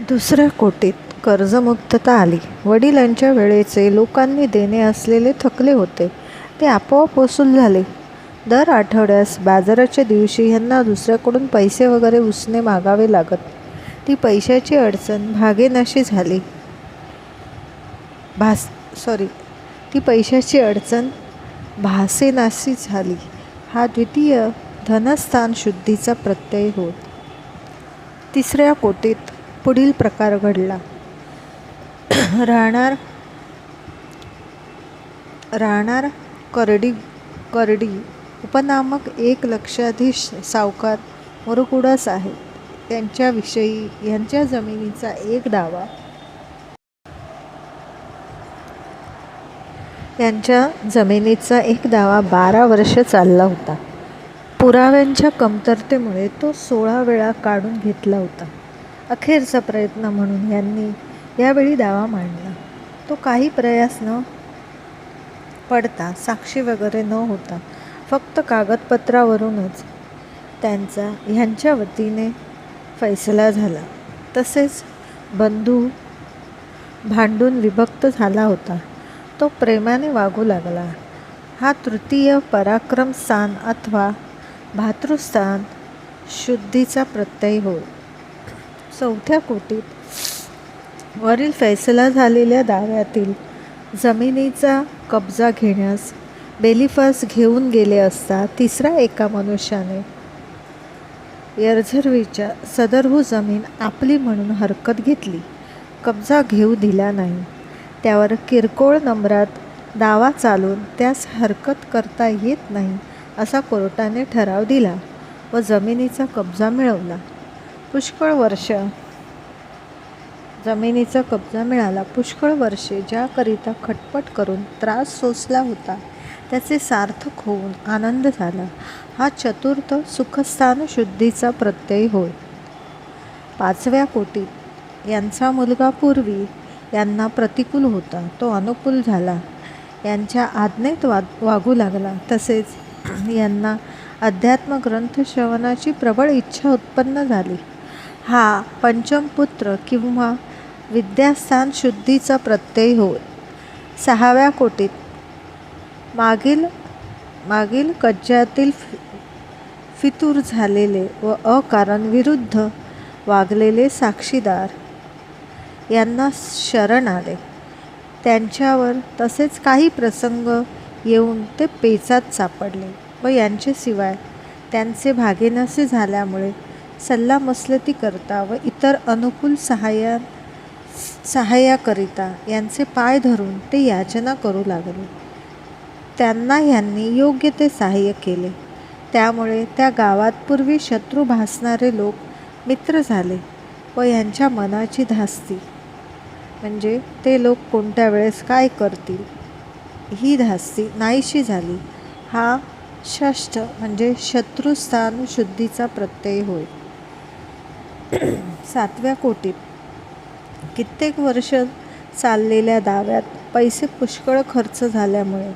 दुसऱ्या कोटीत कर्जमुक्तता आली. वडिलांच्या वेळेचे लोकांनी देणे असलेले थकले होते ते आपोआप वसूल झाले. दर आठवड्यास बाजाराच्या दिवशी ह्यांना दुसऱ्याकडून पैसे वगैरे उसने मागावे लागत. ती पैशाची अडचण भागेनाशी झाली. भास सॉरी ती पैशाची अडचण भासेनाशी झाली. हा द्वितीय धनस्थान शुद्धीचा प्रत्यय होत तिसऱ्या कोटीत पुढील प्रकार घडला. राहणार राहणार करडी करडी उपनामक एक लक्षाधीश सावकार मुरकुडस आहेत. त्यांच्याविषयी ह्यांच्या जमिनीचा एक दावा यांच्या जमिनीचा एक दावा बारा वर्ष चालला होता. पुराव्यांच्या कमतरतेमुळे तो सोळा वेळा काढून घेतला होता. अखेरचा प्रयत्न म्हणून ह्यांनी यावेळी दावा मांडला. तो काही प्रयास न पडता साक्षी वगैरे न होता फक्त कागदपत्रावरूनच त्यांचा ह्यांच्या वतीने फैसला झाला. तसेच बंधू भांडून विभक्त झाला होता तो प्रेमाने वागू लागला. हा तृतीय पराक्रम स्थान अथवा भातृस्थान शुद्धीचा प्रत्यय होय. चौथ्या कोटीत वरील फैसला झालेल्या दाव्यातील जमिनीचा कब्जा घेण्यास बेलिफास घेऊन गेले असता तिसऱ्या एका मनुष्याने यरझरवीच्या सदरहू जमीन आपली म्हणून हरकत घेतली. कब्जा घेऊ दिला नाही. त्यावर किरकोळ नंबरात दावा चालून त्यास हरकत करता येत नाही असा कोर्टाने ठराव दिला व जमिनीचा कब्जा मिळवला. पुष्कळ वर्ष जमिनीचा कब्जा मिळाला. पुष्कळ वर्षे ज्याकरिता खटपट करून त्रास सोसला होता त्याचे सार्थक होऊन आनंद झाला. हा चतुर्थ सुखस्थान शुद्धीचा प्रत्यय होय. पाचव्या कोटीत यांचा मुलगा पूर्वी यांना प्रतिकूल होता तो अनुकूल झाला. यांच्या आज्ञेत वागू लागला. तसेच यांना अध्यात्म ग्रंथ श्रवणाची प्रबळ इच्छा उत्पन्न झाली. हा पंचमपुत्र किंवा विद्यास्थान शुद्धीचा प्रत्यय होय. सहाव्या कोटीत मागील मागील कज्ज्यातील फितूर झालेले व अकारण विरुद्ध वागलेले साक्षीदार यांना शरण आले. त्यांच्यावर तसेच काही प्रसंग येऊन ते पेचात सापडले व यांचेशिवाय त्यांचे भागेनसे झाल्यामुळे सल्लामसलती करता व इतर अनुकूल सहाय्या सहाय्याकरिता यांचे पाय धरून ते याचना करू लागले. त्यांना ह्यांनी योग्य ते सहाय्य केले. त्यामुळे त्या गावात पूर्वी शत्रू भासणारे लोक मित्र झाले व ह्यांच्या मनाची धास्ती म्हणजे ते लोक कोणत्या वेळेस काय करतील ही धास्ती नाहीशी झाली. हा षष्ठ म्हणजे शत्रुस्थान शुद्धीचा प्रत्यय होय. सातव्या कोटीत कित्येक वर्ष चाललेल्या दाव्यात पैसे पुष्कळ खर्च झाल्यामुळे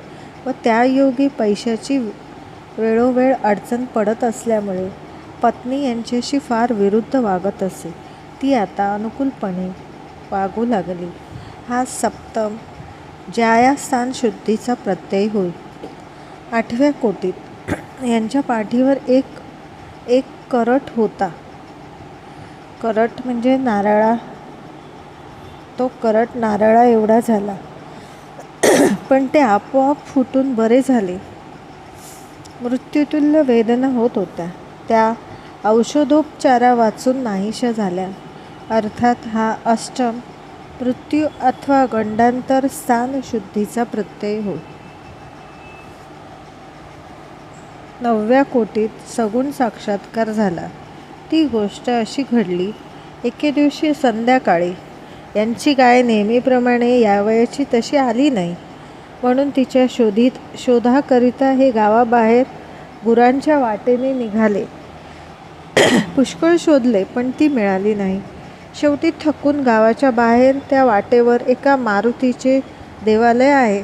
व त्यायोगे पैशाची वेळोवेळ अडचण पडत असल्यामुळे पत्नी यांच्याशी फार विरुद्ध वागत असे ती आता अनुकूलपणे वागू लागली. हा सप्तम ज्यायास्थान शुद्धीचा प्रत्यय होईल आठव्या कोटीत यांच्या पाठीवर एक एक करट होता. करट म्हणजे नारळा तो करट नारळा एवढा झाला. पण ते आपोआप फुटून बरे झाले. मृत्युतुल्य वेदना होत होत्या त्या औषधोपचारा वाचून नाहीशा झाल्या. अर्थात हा अष्टम मृत्यू अथवा गंडांतर स्थान शुद्धीचा प्रत्यय होय. नवव्या कोटीत सगुण साक्षात्कार झाला. ती गोष्ट अशी घडली. एके दिवशी संध्याकाळी यांची गाय नेहमीप्रमाणे यावयाची तशी आली नाही म्हणून तिच्या शोधीत शोधाकरिता हे गावाबाहेर गुरांच्या वाटेने निघाले. पुष्कळ शोधले पण ती मिळाली नाही. शेवटी थकून गावाच्या बाहेर त्या वाटेवर एका मारुतीचे देवालय आहे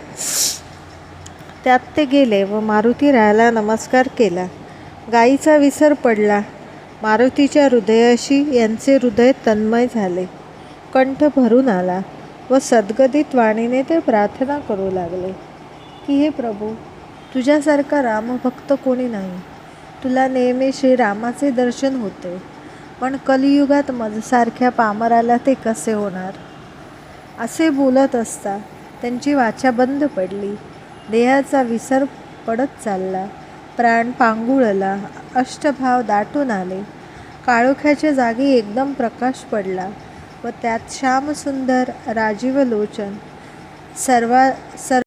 त्यात ते गेले व मारुती राहायला नमस्कार केला. गायीचा विसर पडला. मारुतीच्या हृदयाशी यांचे हृदय तन्मय झाले. कंठ भरून आला व सद्गदित वाणीने ते प्रार्थना करू लागले. की हे प्रभू तुझ्यासारखा रामभक्त कोणी नाही. तुला नेहमी श्रीरामाचे दर्शन होते. पण कलियुगात मजसारख्या पामराला ते कसे होणार? असे बोलत असता त्यांची वाचा बंद पडली. देहाचा विसर पडत चालला. प्राण पांगुळला अष्टभाव दाटून आले. काळोख्याच्या जागी एकदम प्रकाश पडला व त्यात श्यामसुंदर राजीव लोचन सर्वा सर्व